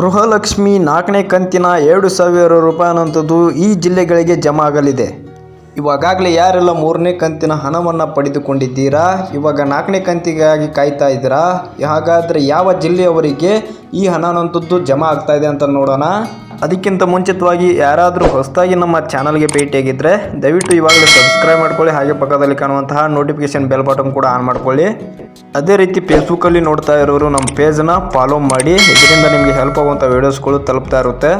ಗೃಹಲಕ್ಷ್ಮಿ ನಾಲ್ಕನೇ ಕಂತಿನ ಎರಡು ಸಾವಿರ ರೂಪಾಯಿನಂಥದ್ದು ಈ ಜಿಲ್ಲೆಗಳಿಗೆ ಜಮಾ ಆಗಲಿದೆ ಇವಾಗಲೇ ಯಾರೆಲ್ಲ ಮೂರನೇ ಕಂತಿನ ಹಣವನ್ನು ಪಡೆದುಕೊಂಡಿದ್ದೀರಾ? ಇವಾಗ ನಾಲ್ಕನೇ ಕಂತಿಗಾಗಿ ಕಾಯ್ತಾ ಇದ್ದೀರಾ? ಹಾಗಾದರೆ ಯಾವ ಜಿಲ್ಲೆಯವರಿಗೆ ಈ ಹಣನಂಥದ್ದು ಜಮಾ ಆಗ್ತಾಯಿದೆ ಅಂತ ನೋಡೋಣ. ಅದಕ್ಕಿಂತ ಮುಂಚಿತವಾಗಿ ಯಾರಾದರೂ ಹೊಸದಾಗಿ ನಮ್ಮ ಚಾನಲ್ಗೆ ಭೇಟಿಯಾಗಿದ್ದರೆ ದಯವಿಟ್ಟು ಇವಾಗಲೇ ಸಬ್ಸ್ಕ್ರೈಬ್ ಮಾಡ್ಕೊಳ್ಳಿ, ಹಾಗೆ ಪಕ್ಕದಲ್ಲಿ ಕಾಣುವಂತಹ ನೋಟಿಫಿಕೇಶನ್ ಬೆಲ್ ಬಟನ್ ಕೂಡ ಆನ್ ಮಾಡ್ಕೊಳ್ಳಿ. ಅದೇ ರೀತಿ ಫೇಸ್ಬುಕ್ಕಲ್ಲಿ ನೋಡ್ತಾ ಇರೋರು ನಮ್ಮ ಪೇಜನ್ನ ಫಾಲೋ ಮಾಡಿ, ಇದರಿಂದ ನಿಮಗೆ ಹೆಲ್ಪ್ ಆಗುವಂಥ ವೀಡಿಯೋಸ್ಗಳು ತಲುಪ್ತಾ ಇರುತ್ತೆ.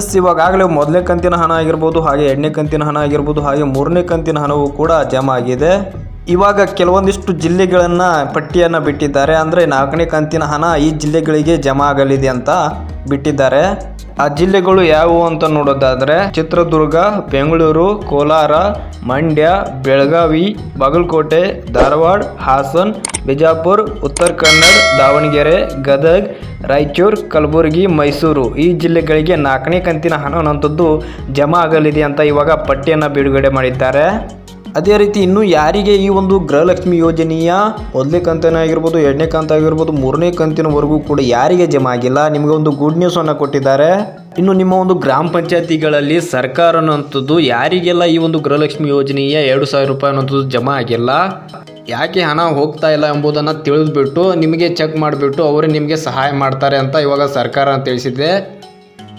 ಎಸ್ ಇವಾಗಲೇ ಮೊದಲನೇ ಕಂತಿನ ಹಣ ಆಗಿರ್ಬೋದು, ಹಾಗೆ ಎರಡನೇ ಕಂತಿನ ಹಣ ಆಗಿರ್ಬೋದು, ಹಾಗೆ ಮೂರನೇ ಕಂತಿನ ಹಣವು ಕೂಡ ಜಮಾ ಆಗಿದೆ. ಇವಾಗ ಕೆಲವೊಂದಿಷ್ಟು ಜಿಲ್ಲೆಗಳನ್ನು ಪಟ್ಟಿಯನ್ನು ಬಿಟ್ಟಿದ್ದಾರೆ. ಅಂದರೆ ನಾಲ್ಕನೇ ಕಂತಿನ ಹಣ ಈ ಜಿಲ್ಲೆಗಳಿಗೆ ಜಮಾ ಆಗಲಿದೆ ಅಂತ ಬಿಟ್ಟಿದ್ದಾರೆ. ಆ ಜಿಲ್ಲೆಗಳು ಯಾವುವು ಅಂತ ನೋಡೋದಾದ್ರೆ, ಚಿತ್ರದುರ್ಗ, ಬೆಂಗಳೂರು, ಕೋಲಾರ, ಮಂಡ್ಯ, ಬೆಳಗಾವಿ, ಬಾಗಲಕೋಟೆ, ಧಾರವಾಡ, ಹಾಸನ್, ಬಿಜಾಪುರ್, ಉತ್ತರ ಕನ್ನಡ, ದಾವಣಗೆರೆ, ಗದಗ್, ರಾಯಚೂರು, ಕಲಬುರಗಿ, ಮೈಸೂರು ಈ ಜಿಲ್ಲೆಗಳಿಗೆ ನಾಲ್ಕನೇ ಕಂತಿನ ಹಣ ಹಣವಂಥದ್ದು ಜಮಾ ಆಗಲಿದೆ ಅಂತ ಇವಾಗ ಪಟ್ಟಿಯನ್ನು ಬಿಡುಗಡೆ ಮಾಡಿದ್ದಾರೆ. ಅದೇ ರೀತಿ ಇನ್ನು ಯಾರಿಗೆ ಈ ಒಂದು ಗೃಹಲಕ್ಷ್ಮಿ ಯೋಜನೆಯ ಮೊದಲನೇ ಕಂತನೇ ಆಗಿರ್ಬೋದು, ಎರಡನೇ ಕಂತ ಆಗಿರ್ಬೋದು, ಮೂರನೇ ಕಂತಿನವರೆಗೂ ಕೂಡ ಯಾರಿಗೆ ಜಮಾ ಆಗಿಲ್ಲ, ನಿಮಗೆ ಒಂದು ಗುಡ್ ನ್ಯೂಸ್ ಅನ್ನು ಕೊಟ್ಟಿದ್ದಾರೆ. ಇನ್ನು ನಿಮ್ಮ ಒಂದು ಗ್ರಾಮ ಪಂಚಾಯತಿಗಳಲ್ಲಿ ಸರ್ಕಾರ ಅನ್ನುವಂಥದ್ದು ಯಾರಿಗೆಲ್ಲ ಈ ಒಂದು ಗೃಹಲಕ್ಷ್ಮಿ ಯೋಜನೆಯ ಎರಡು ಸಾವಿರ ರೂಪಾಯಿ ಅನ್ನೋಂಥದ್ದು ಜಮಾ ಆಗಿಲ್ಲ, ಯಾಕೆ ಹಣ ಹೋಗ್ತಾ ಇಲ್ಲ ಎಂಬುದನ್ನು ತಿಳಿದ್ಬಿಟ್ಟು ನಿಮಗೆ ಚೆಕ್ ಮಾಡಿಬಿಟ್ಟು ಅವರೇ ನಿಮಗೆ ಸಹಾಯ ಮಾಡ್ತಾರೆ ಅಂತ ಇವಾಗ ಸರ್ಕಾರ ತಿಳಿಸಿದೆ.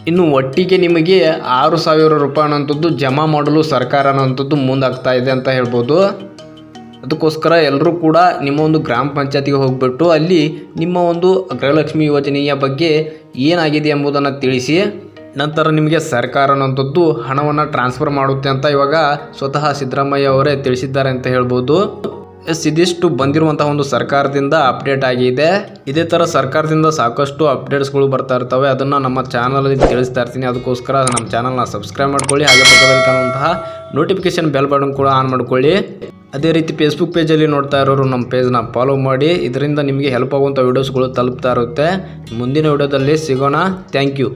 ಇನ್ನು ಒಟ್ಟಿಗೆ ನಿಮಗೆ ಆರು ಸಾವಿರ ರೂಪಾಯಿ ಅನ್ನೋಂಥದ್ದು ಜಮಾ ಮಾಡಲು ಸರ್ಕಾರ ಅನ್ನೋಂಥದ್ದು ಮುಂದಾಗ್ತಾ ಇದೆ ಅಂತ ಹೇಳ್ಬೋದು. ಅದಕ್ಕೋಸ್ಕರ ಎಲ್ಲರೂ ಕೂಡ ನಿಮ್ಮ ಒಂದು ಗ್ರಾಮ ಪಂಚಾಯತಿಗೆ ಹೋಗಿಬಿಟ್ಟು ಅಲ್ಲಿ ನಿಮ್ಮ ಒಂದು ಗೃಹಲಕ್ಷ್ಮಿ ಯೋಜನೆಯ ಬಗ್ಗೆ ಏನಾಗಿದೆ ಎಂಬುದನ್ನು ತಿಳಿಸಿ, ನಂತರ ನಿಮಗೆ ಸರ್ಕಾರ ಅನ್ನೋಂಥದ್ದು ಹಣವನ್ನು ಟ್ರಾನ್ಸ್ಫರ್ ಮಾಡುತ್ತೆ ಅಂತ ಇವಾಗ ಸ್ವತಃ ಸಿದ್ದರಾಮಯ್ಯ ಅವರೇ ತಿಳಿಸಿದ್ದಾರೆ ಅಂತ ಹೇಳ್ಬೋದು. ಎಸ್, ಇದಿಷ್ಟು ಬಂದಿರುವಂತಹ ಒಂದು ಸರ್ಕಾರದಿಂದ ಅಪ್ಡೇಟ್ ಆಗಿದೆ. ಇದೇ ತರ ಸರ್ಕಾರದಿಂದ ಸಾಕಷ್ಟು ಅಪ್ಡೇಟ್ಸ್ಗಳು ಬರ್ತಾ ಇರ್ತವೆ. ಅದನ್ನ ನಮ್ಮ ಚಾನಲಲ್ಲಿ ತಿಳಿಸ್ತಾ ಇರ್ತೀನಿ. ಅದಕ್ಕೋಸ್ಕರ ನಮ್ಮ ಚಾನಲ್ನ ಸಬ್ಸ್ಕ್ರೈಬ್ ಮಾಡ್ಕೊಳ್ಳಿ. ಹಾಗೆ ಪಕ್ಕದಲ್ಲಿ ಕಾಣುವಂತಹ ನೋಟಿಫಿಕೇಶನ್ ಬೆಲ್ ಬಟನ್ ಕೂಡ ಆನ್ ಮಾಡ್ಕೊಳ್ಳಿ. ಅದೇ ರೀತಿ ಫೇಸ್ಬುಕ್ ಪೇಜ್ ಅಲ್ಲಿ ನೋಡ್ತಾ ಇರೋರು ನಮ್ಮ ಪೇಜ್ನ ಫಾಲೋ ಮಾಡಿ. ಇದರಿಂದ ನಿಮಗೆ ಹೆಲ್ಪ್ ಆಗುವಂತಹ ವಿಡಿಯೋಸ್ಗಳು ತಲುಪ್ತಾ ಇರುತ್ತೆ. ಮುಂದಿನ ವಿಡಿಯೋದಲ್ಲಿ ಸಿಗೋಣ. Thank you